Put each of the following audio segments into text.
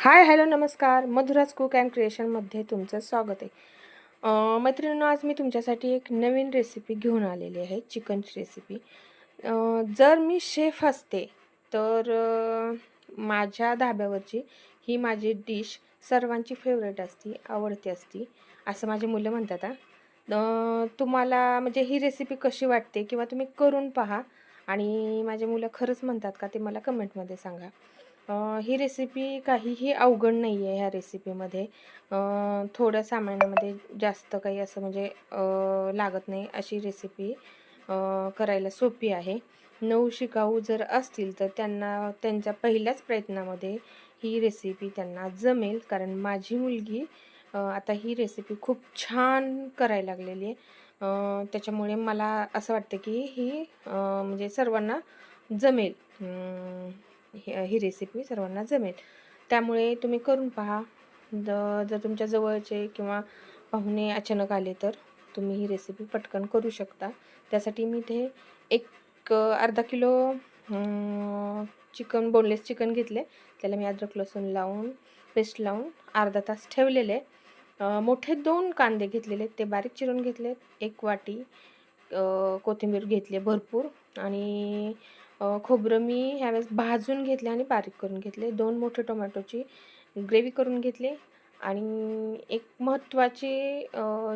Hi hello नमस्कार. Madhuraj cook and क्रिएशनमध्ये तुमचं स्वागत आहे. मैत्रिणींनो आज मी तुमच्यासाठी एक नवीन रेसिपी घेऊन आलेली आहे चिकनची रेसिपी जर मी शेफ असते तर माझ्या धाब्यावरची ही माझी डिश सर्वांची फेवरेट असती आवडती असती असं माझी मुलं म्हणतात हा. तुम्हाला म्हणजे ही रेसिपी कशी वाटते किंवा तुम्ही करून पहा आणि माझे मुलं खरंच म्हणतात का ते मला कमेंटमध्ये सांगा. ही रेसिपी काहीही अवघड नाही आहे ह्या रेसिपीमध्ये थोड्या सामानामध्ये जास्त काही असं म्हणजे लागत नाही अशी रेसिपी करायला सोपी आहे. नऊ शिकाऊ जर असतील तर त्यांना त्यांच्या पहिल्याच प्रयत्नामध्ये ही रेसिपी त्यांना जमेल. कारण माझी मुलगी आता ही रेसिपी खूप छान करायला लागलेली आहे. त्याच्यामुळे मला असं वाटतं की ही म्हणजे सर्वांना जमेल. ही ही रेसिपी सर्वांना जमेल. त्यामुळे तुम्ही करून पहा. द जर तुमच्या जवळचे किंवा पाहुणे अचानक आले तर तुम्ही ही रेसिपी पटकन करू शकता. त्यासाठी मी ते एक अर्धा किलो चिकन बोनलेस चिकन घेतले. त्याला मी अद्रक लसूण लावून पेस्ट लावून अर्धा तास ठेवलेले. मोठे दोन कांदे घेतलेले. ते बारीक चिरून घेतले एक वाटी कोथिंबीर घेतली भरपूर. आणि खोबरं मी ह्यावेळेस भाजून घेतले आणि बारीक करून घेतले. दोन मोठे टोमॅटोची ग्रेव्ही करून घेतले. आणि एक महत्त्वाची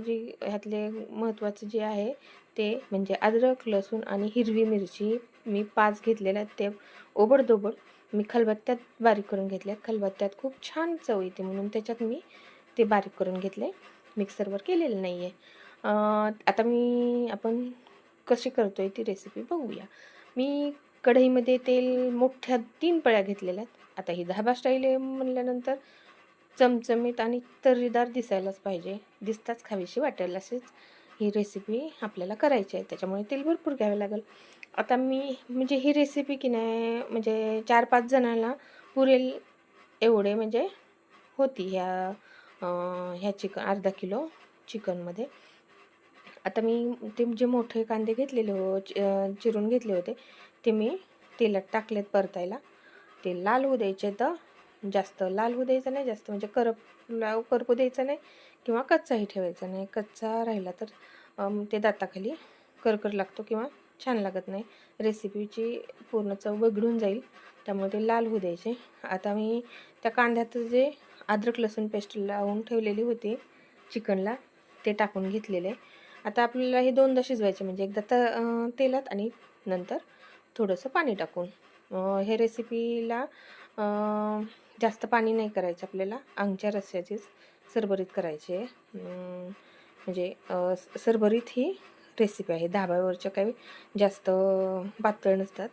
जी ह्यातले महत्त्वाचं जे आहे ते म्हणजे अद्रक लसूण आणि हिरवी मिरची मी पाच घेतलेल्या आहेत. ते ओबडधोबड मी खलबत्त्यात बारीक करून घेतल्या खलबत्त्यात खूप छान चव येते म्हणून त्याच्यात मी ते बारीक करून घेतले. मिक्सरवर केलेलं नाही आहे आता मी आपण कशी करतो आहे ती रेसिपी बघूया. मी कढईमध्ये तेल मोठ्या तीन पळ्या घेतलेल्या आहेत. आता ही धाबा स्टाईल आहे म्हणल्यानंतर चमचमीत आणि तर्रीदार दिसायलाच पाहिजे. दिसताच खावीशी वाटेल असेच ही रेसिपी आपल्याला करायची आहे. त्याच्यामुळे तेल भरपूर घ्यावे लागेल. आता मी म्हणजे ही रेसिपी की नाही म्हणजे चार पाच जणांना पुरेल एवढे म्हणजे होती ह्या ह्या चिकन अर्धा किलो चिकनमध्ये. आता मी ते जे मोठे कांदे घेतलेले हो चि- चिरून घेतले होते ते मी तेलात टाकलेत परतायला. ते लाल होऊ द्यायचे तर जास्त लाल होऊ द्यायचं नाही जास्त म्हणजे करप लाव करपू द्यायचं नाही किंवा कच्चाही ठेवायचा नाही. कच्चा राहिला तर ते दाताखाली करकर लागतो किंवा छान लागत नाही. रेसिपीची पूर्ण चव बिघडून जाईल त्यामुळे ते लाल होऊ द्यायचे. आता मी त्या कांद्यात जे अद्रक लसूण पेस्ट लावून ठेवलेली होती चिकनला ते टाकून घेतलेले. आता आपल्याला हे दोनदा शिजवायचे म्हणजे एकदा तर तेलात आणि नंतर थोडंसं पाणी टाकून. हे रेसिपीला जास्त पाणी नाही करायचं आपल्याला. अंगच्या रस्स्याचीच सरभरीत करायची. आहे म्हणजे सरभरीत ही रेसिपी आहे. धाब्यावरच्या काही जास्त पातळ नसतात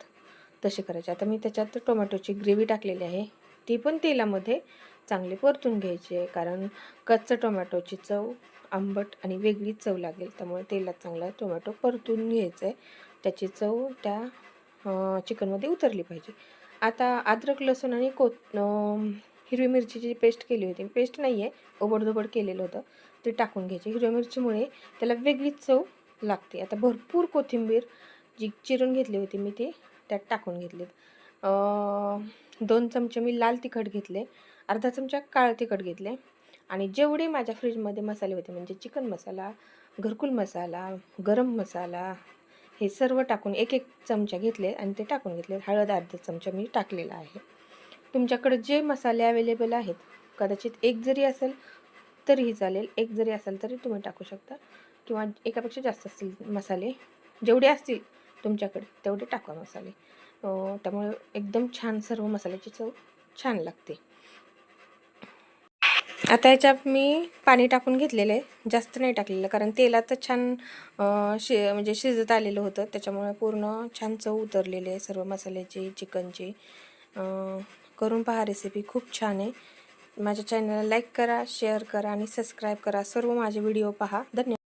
तसे करायचे. आता मी त्याच्यात टोमॅटोची ग्रेव्ही टाकलेली आहे. ती पण तेलामध्ये चांगले परतून घ्यायची आहे कारण कच्चं टोमॅटोची चव आंबट आणि वेगळीच चव लागेल. त्यामुळे तेलात चांगला टोमॅटो परतून घ्यायचं. आहे त्याची चव त्या चिकनमध्ये उतरली पाहिजे. आता अद्रक लसूण आणि को हिरवी मिरचीची पेस्ट केली होती पेस्ट नाही आहे ओबडधोबड केलेलं होतं ते टाकून घ्यायचे. हिरव्या मिरचीमुळे त्याला वेगळीच चव लागते. आता भरपूर कोथिंबीर जी चिरून घेतली होती मी ती त्यात टाकून घेतली दोन चमचे मी लाल तिखट घेतले. अर्धा चमचा काळं तिखट घेतले. आणि जेवढे माझ्या फ्रीजमध्ये मसाले होते म्हणजे चिकन मसाला घरकुल मसाला गरम मसाला हे सर्व टाकून एक एक चमचा घेतले आणि ते टाकून घेतले. हळद अर्धा चमचा मी टाकलेला आहे. तुमच्याकडे जे मसाले अवेलेबल आहेत कदाचित एक जरी असेल तरीही चालेल एक जरी असेल तरी तुम्ही टाकू शकता. किंवा एकापेक्षा जास्त असतील मसाले जेवढे असतील तुमच्याकडे तेवढे टाका मसाले. त्यामुळे एकदम छान सर्व मसाल्याची चव छान लागते. आता याच्यात मी पाणी टाकून घेतलेलं आहे. जास्त नाही टाकलेलं कारण तेलात छान शि म्हणजे शिजत आलेलं होतं. त्याच्यामुळे पूर्ण छान चव उतरलेली आहे. सर्व मसाल्याची चिकनची. करून पहा रेसिपी खूप छान आहे. माझ्या चॅनलला लाईक करा शेअर करा आणि सबस्क्राईब करा. सर्व माझे व्हिडिओ पहा. धन्यवाद.